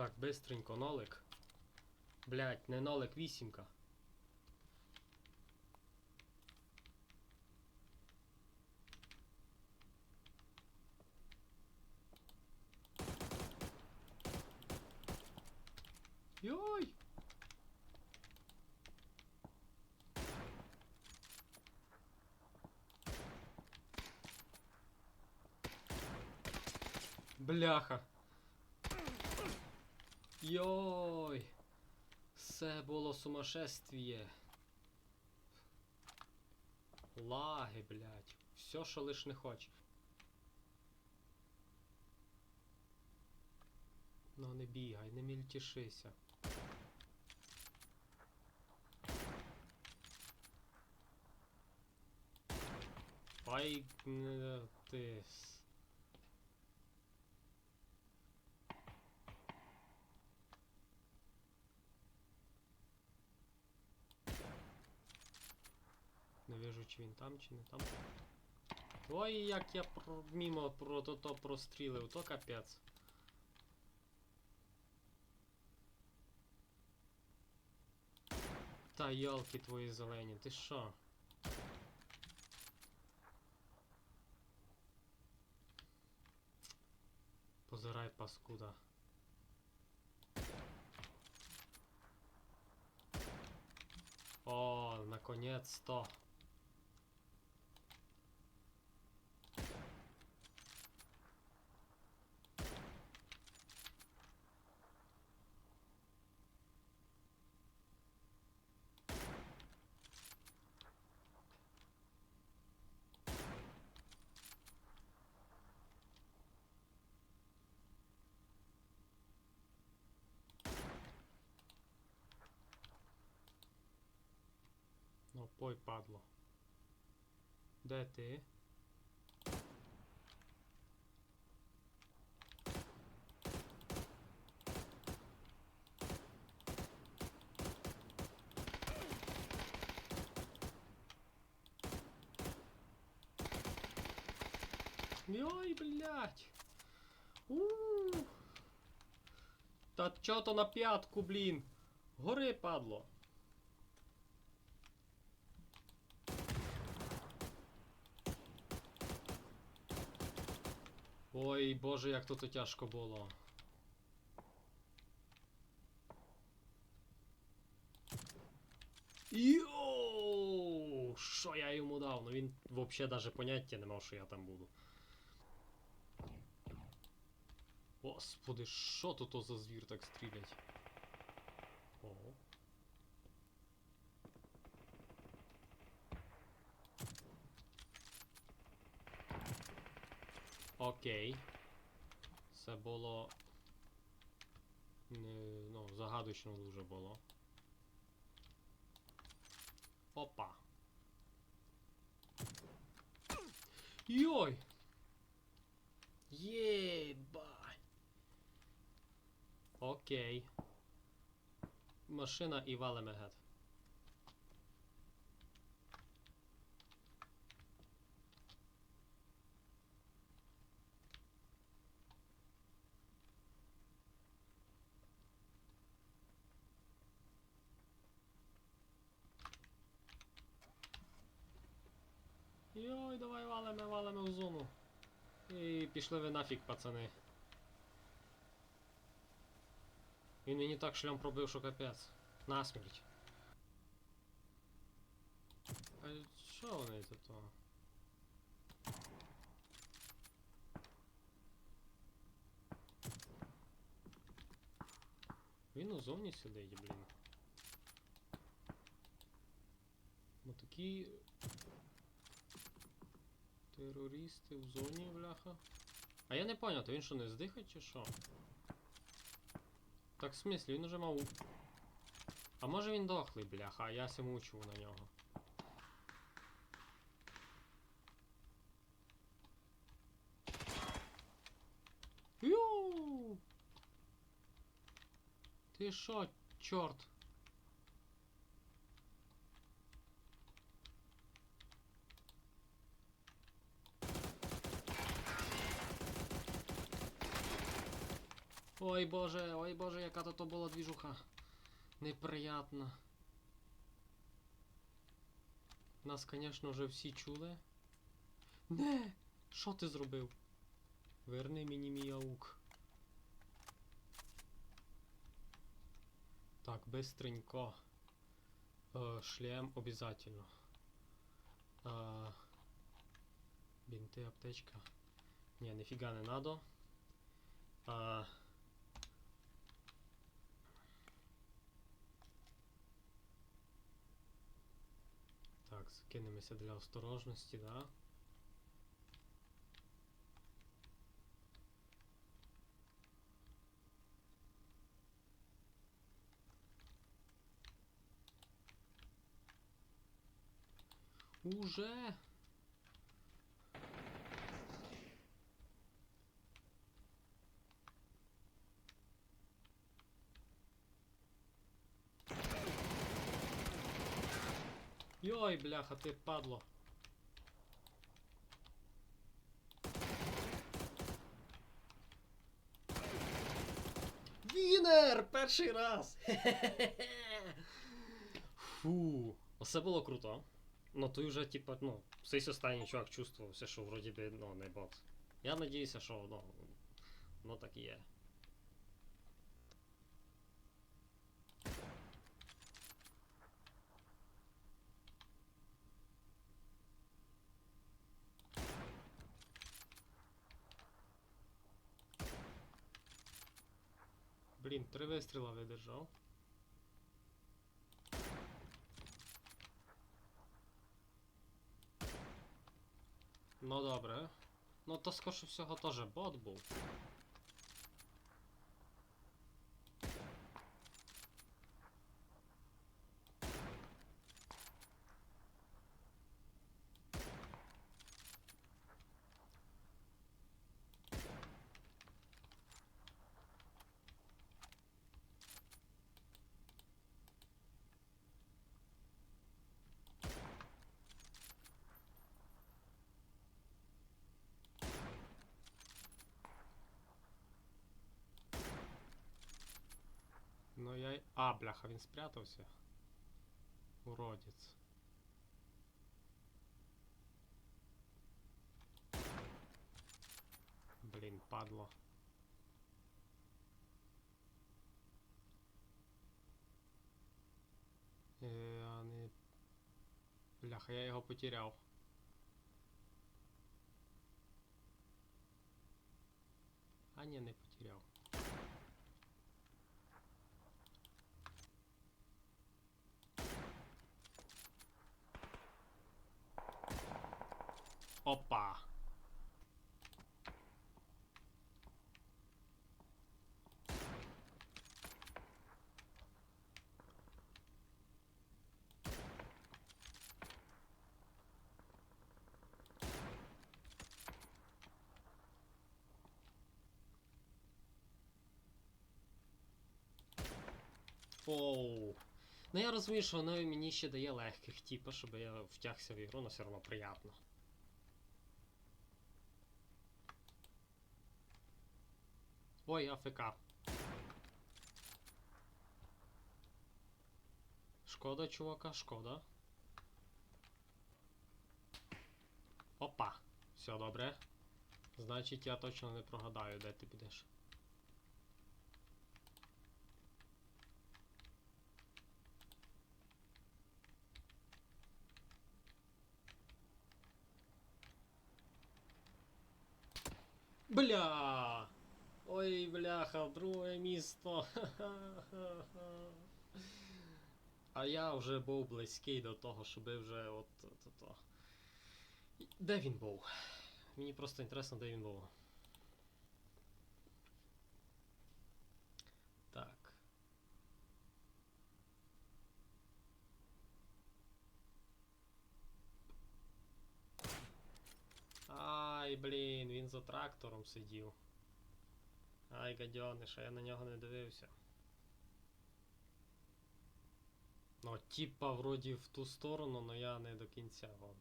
Так, бистренько, нолик. Блять, не нолик, вісімка. Йой! Бляха. Йой! Це було сумасшествие. Лаги, блядь. Все, що лиш не хоч. Ну не бігай, не мільтішися. Ай, ти. Не вижу, чи він там, чи не там. Ой, як я про, мімо про то, то прострілив, то капець. Та йолки твої зелені, ти що? Позирай, паскуда. О, наконец-то. Пой, падло. Де ти? Ой, блядь. у Та чо то на п'ятку, блін? Гори, падло. Ой, боже, як тут тяжко було. Йоу! Що я йому дав? Ну він взагалі навіть поняття не мав, що я там буду. Господи, що тут за звір так стрілять? Ого. Окей. Це було. Не, ну, загадочно дуже було. Опа. Йой! Єбай! Окей. Машина і валиме гет. Йой, давай валиме, валиме в зону. І пішли ви нафіг, пацани. Він мені так шлям пробив, що капець. Насмерть. А що вони тут? то? Він зоні сидить, блін. Ну такі Терористи в зоні, бляха. А я не понял, то він що не здихать чи що? Так в смислі, він уже мав. А може він дохлий, бляха, а я се мучу на нього. Ю! Ти що, чорт? Ой боже, ой боже, яка то, то була двіжуха. Неприятна. Нас, звісно, вже всі чули. Не! Що ти зробив? Верни мені мій аук. Так, быстренько. Е, шлем обязательно. Е, бінти, аптечка. Ні, нифіга не надо. А... Так, закинемося для осторожності, да? Уже? Йой, бляха, ти падло. Вінер! Перший раз! Фу. Оце було круто. Ну той вже, типа, ну, цей останній чувак чувствувався, що вроді би, ну, не бот. Я надіюся, що ну, ну так і є. Блін, три вистріла видержав. Ну добре. Ну то скорше всього теж бот був. Ну я... й- А, бляха, він спрятався. Уродець. Блін, падло. Е, а не... Бляха, я його потеряв. А ні, не потеряв. Опа. Оу. Ну я розумію, що воно мені ще дає легких, типу, щоб я втягся в ігру, але все одно приємно. Ой, АФК. Шкода, чувака, шкода. Опа! Все добре. Значить, я точно не прогадаю, де ти підеш. Бля! Ой, бляха, друге місто. А я вже був близький до того, щоб вже от то, то. Де він був? Мені просто інтересно, де він був. Так. Ай, блін, він за трактором сидів. Ай, гадьониш, а я на нього не дивився. Ну, типа, вроді в ту сторону, но я не до кінця, от.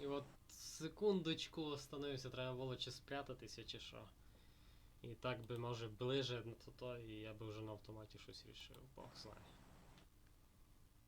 І от секундочку остановився, треба було чи спрятатися, чи що. І так би, може, ближе то, то і я би вже на автоматі щось рішив, Бог знає.